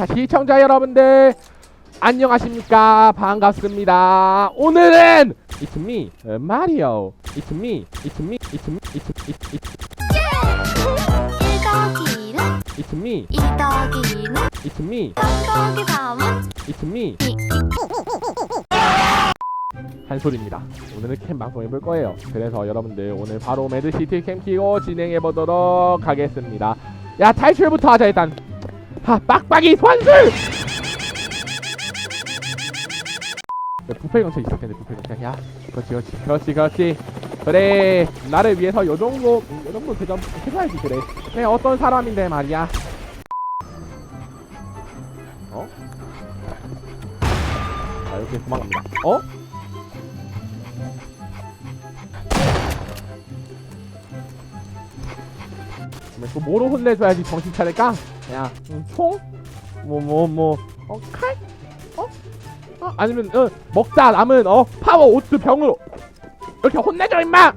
자 시청자 여러분들 안녕하십니까? 반갑습니다. 오늘은 It's me 어, 마리오. It's me It's me It's me It's It's It's 1 더하기 2는 It's me 2 더하기 2는 It's me 3 더하기 3은 It's me 한솔입니다. 오늘은 캠 방송 해볼 거예요. 그래서 여러분들 오늘 바로 매드시티 캠 키고 진행해 보도록 하겠습니다. 야 탈출부터 하자 일단 하 빡빡이 소환술! 야, 부패 경찰 있을 텐데 부패 경찰. 야 그렇지 그렇지 그렇지 그렇지. 그래 나를 위해서 요 정도 음, 요 정도 대접 해줘야지 그래. 내 어떤 사람인데 말이야? 어? 자 이렇게 도망갑니다. 어? 또 뭐로 혼내줘야지 정신 차릴까? 야, 음, 총? 뭐, 뭐, 뭐, 어, 칼? 어? 어? 아니면, 어, 먹다 남은, 어, 파워 오트 병으로 이렇게 혼내줘, 임마!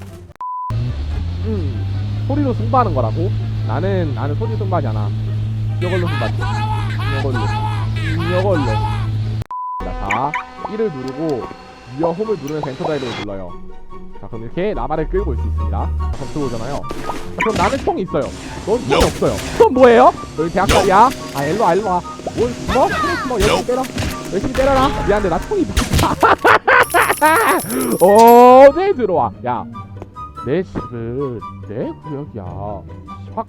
음, 소리로 승부하는 거라고? 나는, 나는 소리 승부하지 않아. 이걸로 승부하지. 이걸로. 이걸로. 자, 1을 누르고, 위어 홈을 누르면서 엔터 다이브를 눌러요. 자, 그럼 이렇게 나발을 끌고 올 수 있습니다. 자, 그럼 들어오잖아요. 자, 그럼 나는 총이 있어요. 넌 총이 없어요. 그럼 뭐예요? 너희 대학살이야? 아, 일로 와, 일로 와. 뭘 숨어? 그래, 숨어. 열심히 때려. 열심히 때려라. 미안한데, 나 총이 없다. 어, 네, 들어와. 야, 내 집은 내 구역이야. 확.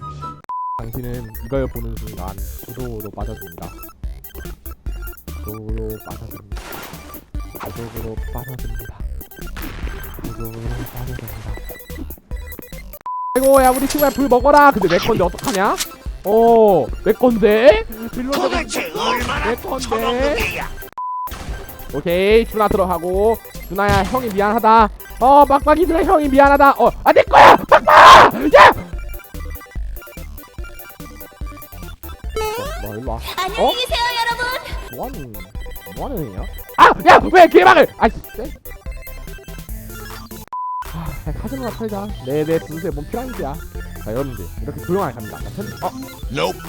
당신은 이걸 보는 순간 구도로 빠져듭니다. 구도로 빠져듭니다. 구도로 빠져듭니다. 아이고 야 우리 친구야 불 먹어라. 근데 내 건데 어떡하냐? 어, 내 건데? 도대체 얼마나 내 건데? 오케이 준아 들어가고. 준아야 형이 미안하다. 어 빡빡이들아 형이 미안하다. 어 아 내 거야! 빡빡 야! 어, 뭐 일로 와. 안녕히 계세요 여러분. 뭐하는 뭐하는 애냐 아야 왜 개방을! 아씨 아 그냥 카지노나 털자. 내내 분수에 뭔 필요한지야. 자 여러분들 이렇게 조용하게 갑니다. 자, 편... 어. Nope.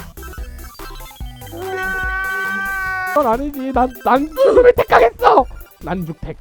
그건 아니지. 난, 난 죽음을 택하겠어. 난죽택